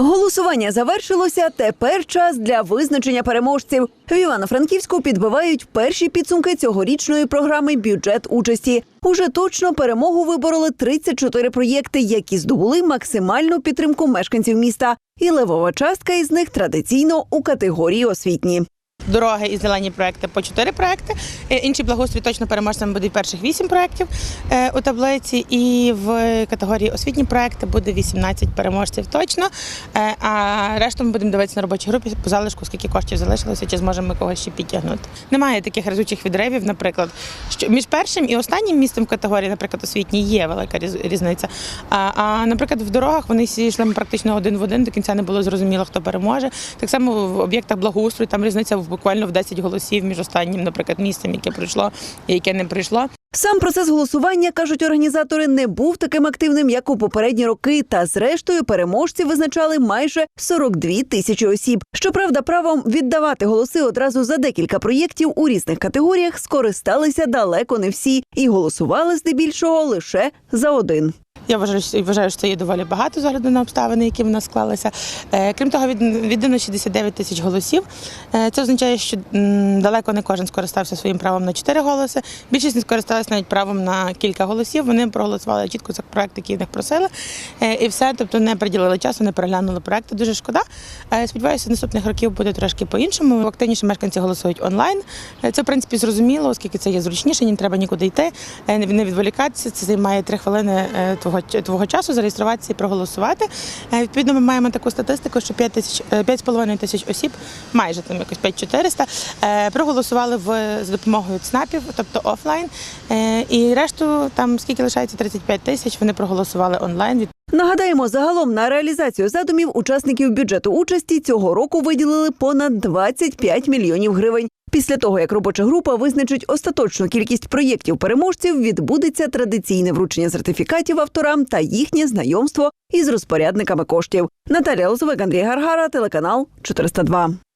Голосування завершилося. Тепер час для визначення переможців. В Івано-Франківську підбивають перші підсумки цьогорічної програми бюджет участі. Уже точно перемогу вибороли 34 проєкти, які здобули максимальну підтримку мешканців міста. І левова частка із них традиційно у категорії освітні. Дороги і зелені проекти по 4 проекти. Е, Інші благоустрій точно переможцями будуть перших 8 проєктів е, у таблиці. І в категорії освітні проекти буде 18 переможців точно. Е, А решту ми будемо дивитися на робочій групі по залишку, скільки коштів залишилося, чи зможемо ми когось ще підтягнути. Немає таких разучих відривів, наприклад, що між першим і останнім місцем в категорії, наприклад, освітній є велика різниця. А, а наприклад, в дорогах вони всі йшли практично один в один. До кінця не було зрозуміло, хто переможе. Так само в об'єктах благоустрою там різниця в буквально в 10 голосів між останнім, наприклад, місцем, яке пройшло і яке не пройшло. Сам процес голосування, кажуть організатори, не був таким активним, як у попередні роки. Та зрештою переможці визначали майже 42 тисячі осіб. Щоправда, правом віддавати голоси одразу за декілька проєктів у різних категоріях скористалися далеко не всі і голосували здебільшого лише за один. Я вважаю, вважаю, що це є доволі багато з огляду на обставини, які в нас склалися. Е, Крім того, від- віддано 69 тисяч голосів. Е, Це означає, що далеко не кожен скористався своїм правом на 4 голоси. Більшість не скористалася навіть правом на кілька голосів. Вони проголосували чітко за проект, який в просили. Е, І все, тобто не приділили часу, не переглянули проекти. Дуже шкода. Сподіваюся, наступних років буде трошки по-іншому. Активніше мешканці голосують онлайн. Це в принципі зрозуміло, оскільки це є зручніше, не треба нікуди йти, не відволікатися. Це займає 3 хвилини е, твого, твого часу зареєструватися і проголосувати. Е, Відповідно, ми маємо таку статистику, що 5 тисяч 5,5 тисяч осіб, майже там якось 5400, е, проголосували в за допомогою ЦНАПів, тобто офлайн. Е, І решту там скільки лишається 35 тисяч, вони проголосували онлайн. Нагадаємо, загалом на реалізацію задумів учасників бюджету участі цього року виділили понад 25 мільйонів гривень. Після того, як робоча група визначить остаточну кількість проєктів переможців, відбудеться традиційне вручення сертифікатів авторам та їхнє знайомство із розпорядниками коштів. Наталія Лозовик, Андрій Гаргара, телеканал 402.